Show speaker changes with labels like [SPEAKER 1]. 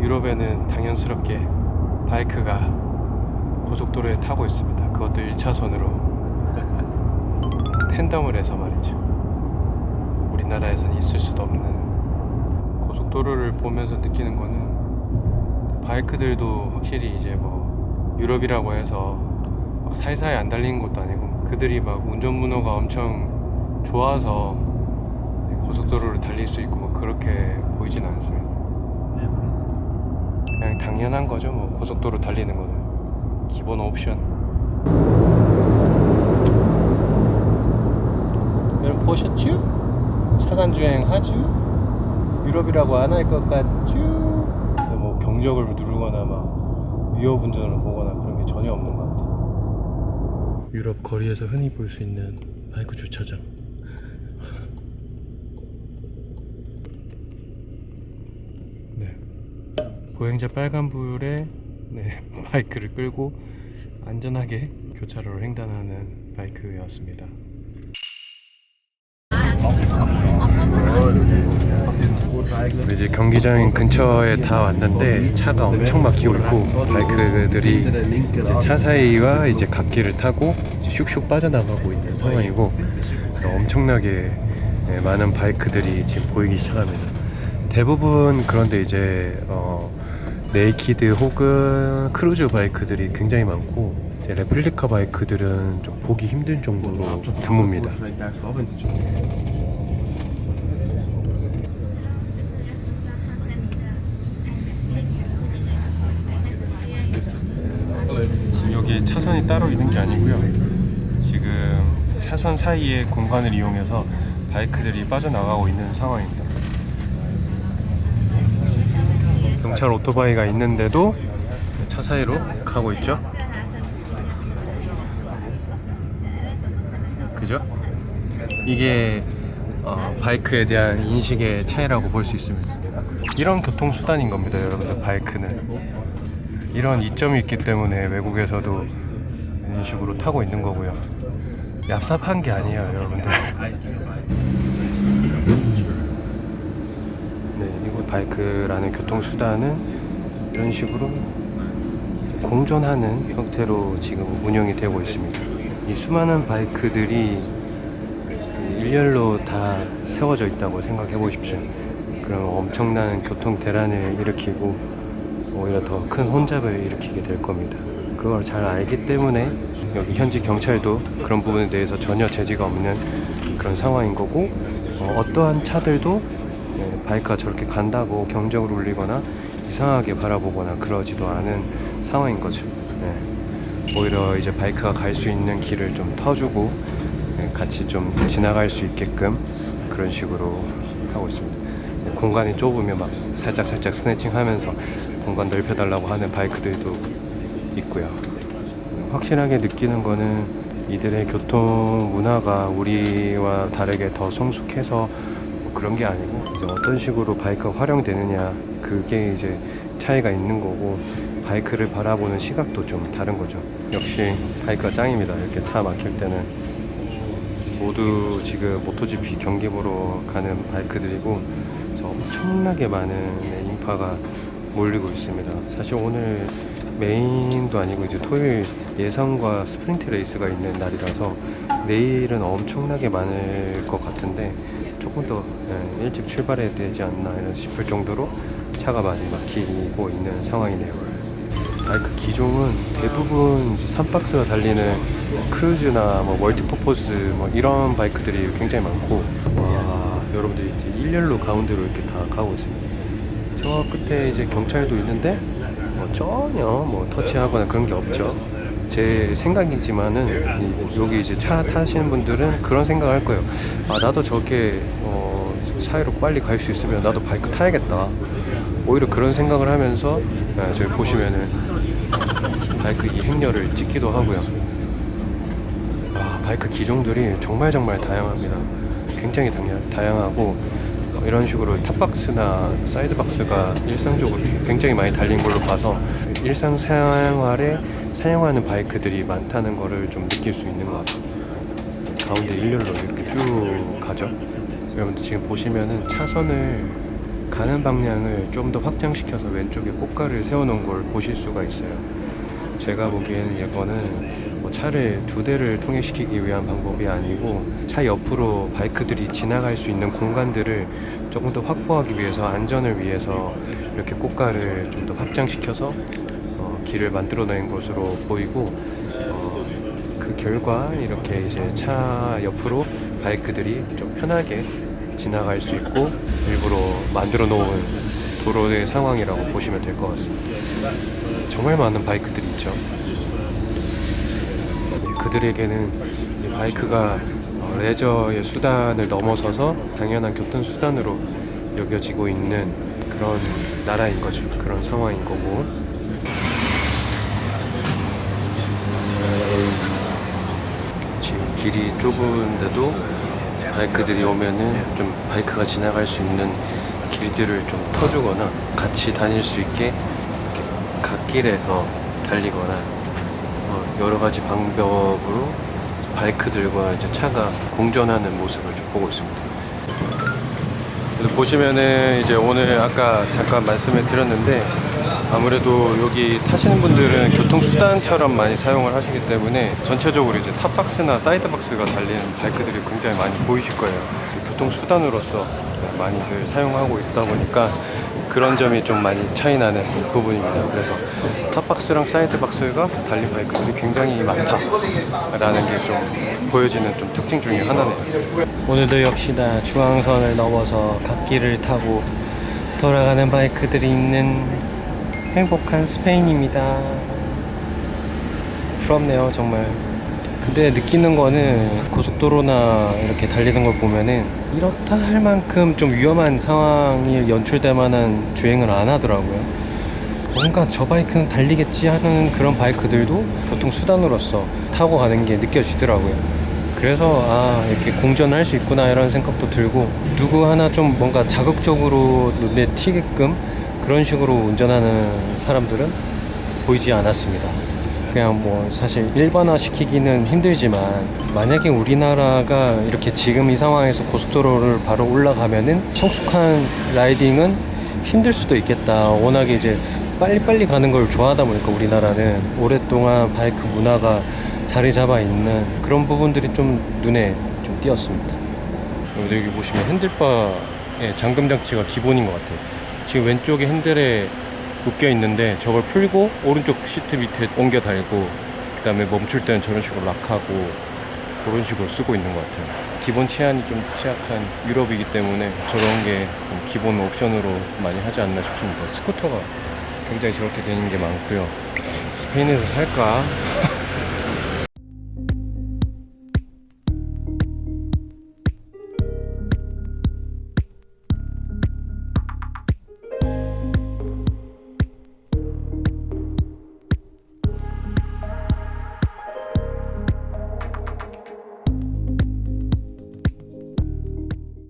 [SPEAKER 1] 유럽에는 당연스럽게 바이크가 고속도로에 타고 있습니다. 그것도 1차선으로 텐덤을 해서 말이죠. 우리나라에선 있을 수도 없는 고속도로를 보면서 느끼는 거는 바이크들도 확실히 이제 뭐 유럽이라고 해서 막 사이사이 안 달리는 것도 아니고 그들이 막 운전 문화가 엄청 좋아서 고속도로를 달릴 수 있고 뭐 그렇게 보이진 않습니다. 그냥 당연한 거죠. 뭐 고속도로 달리는 거는 기본 옵션. 여러분 보셨죠? 차간 주행 하죠? 유럽이라고 안 할 것 같죠? 뭐 경적을 누르거나 막 위협 운전을 보거나 그런 게 전혀 없는 것 같아요. 유럽 거리에서 흔히 볼 수 있는 바이크 주차장. 네. 보행자 빨간불에 네, 바이크를 끌고 안전하게 교차로를 횡단하는 바이크였습니다. 이제 경기장 근처에 다 왔는데 차가 엄청 막히고 있고 바이크들이 이제 차 사이와 이제 갓길을 타고 이제 슉슉 빠져나가고 있는 상황이고 엄청나게 예, 많은 바이크들이 지금 보이기 시작합니다. 대부분 그런데 이제 어, 네이키드 혹은 크루즈 바이크들이 굉장히 많고 이제 레플리카 바이크들은 좀 보기 힘든 정도로 드뭅니다. 지금 여기 차선이 따로 있는 게 아니고요. 지금 차선 사이의 공간을 이용해서 바이크들이 빠져나가고 있는 상황입니다. 경찰 오토바이가 있는데도 차 사이로 가고 있죠. 그죠? 이게 어, 바이크에 대한 인식의 차이라고 볼 수 있습니다. 이런 교통수단인 겁니다, 여러분들. 바이크는. 이런 이점이 있기 때문에 외국에서도 이런 식으로 타고 있는 거고요. 얍삽한 게 아니에요, 여러분들. 바이크라는 교통수단은 이런 식으로 공존하는 형태로 지금 운영이 되고 있습니다. 이 수많은 바이크들이 일렬로 다 세워져 있다고 생각해 보십시오. 그럼 엄청난 교통 대란을 일으키고 오히려 더 큰 혼잡을 일으키게 될 겁니다. 그걸 잘 알기 때문에 여기 현지 경찰도 그런 부분에 대해서 전혀 제지가 없는 그런 상황인 거고 어, 떠한 차들도 예, 바이크가 저렇게 간다고 경적을 울리거나 이상하게 바라보거나 그러지도 않은 상황인 거죠. 네. 오히려 이제 바이크가 갈 수 있는 길을 좀 터주고 예, 같이 좀 지나갈 수 있게끔 그런 식으로 하고 있습니다. 예, 공간이 좁으면 막 살짝 살짝 스네칭 하면서 공간 넓혀달라고 하는 바이크들도 있고요. 확실하게 느끼는 거는 이들의 교통 문화가 우리와 다르게 더 성숙해서 뭐 그런 게 아니고 이제 어떤 식으로 바이크가 활용되느냐 그게 이제 차이가 있는 거고 바이크를 바라보는 시각도 좀 다른 거죠. 역시 바이크가 짱입니다. 이렇게 차 막힐 때는 모두 지금 모토GP 경기 보러 가는 바이크들이고 엄청나게 많은 네, 인파가 몰리고 있습니다. 사실 오늘 메인도 아니고 이제 토요일 예선과 스프린트 레이스가 있는 날이라서 내일은 엄청나게 많을 것 같은데 조금 더 예, 일찍 출발해야 되지 않나 싶을 정도로 차가 많이 막히고 있는 상황이네요. 바이크 기종은 대부분 이제 3박스가 달리는 크루즈나 뭐 멀티퍼포즈 뭐 이런 바이크들이 굉장히 많고 와 여러분들이 이제 일렬로 가운데로 이렇게 다 가고 있습니다. 저 끝에 이제 경찰도 있는데 뭐 전혀 뭐 터치하거나 그런 게 없죠. 제 생각이지만은 이- 여기 이제 차 타시는 분들은 그런 생각을 할 거예요. 아 나도 저렇게 어, 사이로 빨리 갈 수 있으면 나도 바이크 타야겠다. 오히려 그런 생각을 하면서 아, 저기 보시면은 바이크 이 행렬을 찍기도 하고요. 아, 바이크 기종들이 정말 정말 다양합니다. 굉장히 다양, 다양하고 어, 이런 식으로 탑박스나 사이드박스가 일상적으로 굉장히 많이 달린 걸로 봐서 일상생활에 사용하는 바이크들이 많다는 거를 좀 느낄 수 있는 것 같아요. 가운데 일렬로 이렇게 쭉 가죠. 여러분들 지금 보시면은 차선을 가는 방향을 좀 더 확장시켜서 왼쪽에 꽃가를 세워놓은 걸 보실 수가 있어요. 제가 보기에는 이거는 뭐 차를 두 대를 통행시키기 위한 방법이 아니고 차 옆으로 바이크들이 지나갈 수 있는 공간들을 조금 더 확보하기 위해서 안전을 위해서 이렇게 꽃가를 좀 더 확장시켜서 어, 길을 만들어낸 것으로 보이고 어, 그 결과 이렇게 이제 차 옆으로 바이크들이 좀 편하게 지나갈 수 있고 일부러 만들어 놓은 도로의 상황이라고 보시면 될 것 같습니다. 정말 많은 바이크들이 있죠. 그들에게는 이 바이크가 어, 레저의 수단을 넘어서서 당연한 교통 수단으로 여겨지고 있는 그런 나라인 거죠. 그런 상황인 거고. 지금 길이 좁은데도 바이크들이 오면은 좀 바이크가 지나갈 수 있는 길들을 좀 터주거나 같이 다닐 수 있게 갓길에서 달리거나 어, 여러 가지 방법으로 바이크들과 이제 차가 공존하는 모습을 좀 보고 있습니다. 보시면은 이제 오늘 아까 잠깐 말씀을 드렸는데 아무래도 여기 타시는 분들은 교통수단처럼 많이 사용을 하시기 때문에 전체적으로 이제 탑박스나 사이드박스가 달리는 바이크들이 굉장히 많이 보이실 거예요. 교통수단으로서 많이들 사용하고 있다 보니까 그런 점이 좀 많이 차이 나는 부분입니다. 그래서 탑박스랑 사이드박스가 달린 바이크들이 굉장히 많다라는 게 좀 보여지는 좀 특징 중에 하나네요. 오늘도 역시나 중앙선을 넘어서 갓길을 타고 돌아가는 바이크들이 있는 행복한 스페인입니다. 부럽네요, 정말. 근데 느끼는 거는 고속도로나 이렇게 달리는 걸 보면은 이렇다 할 만큼 좀 위험한 상황이 연출될 만한 주행을 안 하더라고요. 뭔가 저 바이크는 달리겠지 하는 그런 바이크들도 교통수단으로서 타고 가는 게 느껴지더라고요. 그래서 아 이렇게 공존할 수 있구나 이런 생각도 들고 누구 하나 좀 뭔가 자극적으로 눈에 튀게끔 그런 식으로 운전하는 사람들은 보이지 않았습니다. 그냥 뭐 사실 일반화 시키기는 힘들지만 만약에 우리나라가 이렇게 지금 이 상황에서 고속도로를 바로 올라가면은 성숙한 라이딩은 힘들 수도 있겠다. 워낙에 이제 빨리빨리 가는 걸 좋아하다 보니까 우리나라는 오랫동안 바이크 문화가 자리 잡아 있는 그런 부분들이 좀 눈에 좀 띄었습니다. 여기 보시면 핸들바에 잠금 장치가 기본인 것 같아요. 지금 왼쪽에 핸들에 묶여 있는데 저걸 풀고 오른쪽 시트 밑에 옮겨 달고 그 다음에 멈출 때는 저런 식으로 락하고 그런 식으로 쓰고 있는 것 같아요. 기본 치안이 좀 취약한 유럽이기 때문에 저런 게좀 기본 옵션으로 많이 하지 않나 싶습니다. 스쿠터가 굉장히 저렇게 되는 게 많고요. 스페인에서 살까?